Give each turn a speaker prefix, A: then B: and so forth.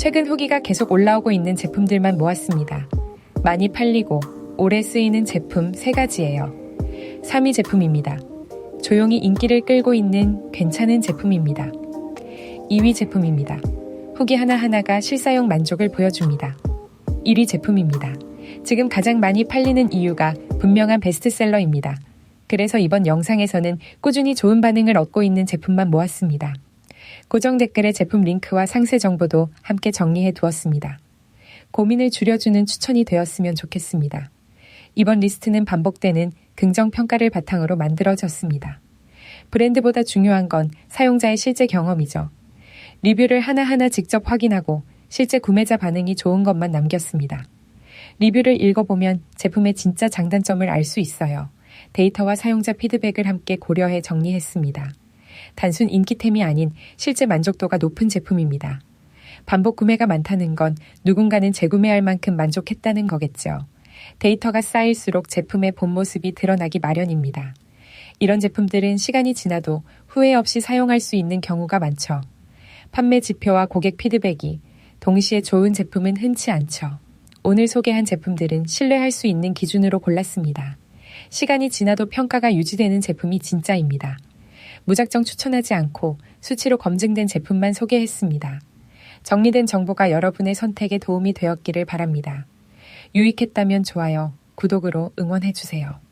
A: 최근 후기가 계속 올라오고 있는 제품들만 모았습니다. 많이 팔리고 오래 쓰이는 제품 3가지예요. 3위 제품입니다. 조용히 인기를 끌고 있는 괜찮은 제품입니다. 2위 제품입니다. 후기 하나하나가 실사용 만족을 보여줍니다. 1위 제품입니다. 지금 가장 많이 팔리는 이유가 분명한 베스트셀러입니다. 그래서 이번 영상에서는 꾸준히 좋은 반응을 얻고 있는 제품만 모았습니다. 고정 댓글에 제품 링크와 상세 정보도 함께 정리해 두었습니다. 고민을 줄여주는 추천이 되었으면 좋겠습니다. 이번 리스트는 반복되는 긍정 평가를 바탕으로 만들어졌습니다. 브랜드보다 중요한 건 사용자의 실제 경험이죠. 리뷰를 하나하나 직접 확인하고 실제 구매자 반응이 좋은 것만 남겼습니다. 리뷰를 읽어보면 제품의 진짜 장단점을 알 수 있어요. 데이터와 사용자 피드백을 함께 고려해 정리했습니다. 단순 인기템이 아닌 실제 만족도가 높은 제품입니다. 반복 구매가 많다는 건 누군가는 재구매할 만큼 만족했다는 거겠죠. 데이터가 쌓일수록 제품의 본 모습이 드러나기 마련입니다. 이런 제품들은 시간이 지나도 후회 없이 사용할 수 있는 경우가 많죠. 판매 지표와 고객 피드백이 동시에 좋은 제품은 흔치 않죠. 오늘 소개한 제품들은 신뢰할 수 있는 기준으로 골랐습니다. 시간이 지나도 평가가 유지되는 제품이 진짜입니다. 무작정 추천하지 않고 수치로 검증된 제품만 소개했습니다. 정리된 정보가 여러분의 선택에 도움이 되었기를 바랍니다. 유익했다면 좋아요, 구독으로 응원해주세요.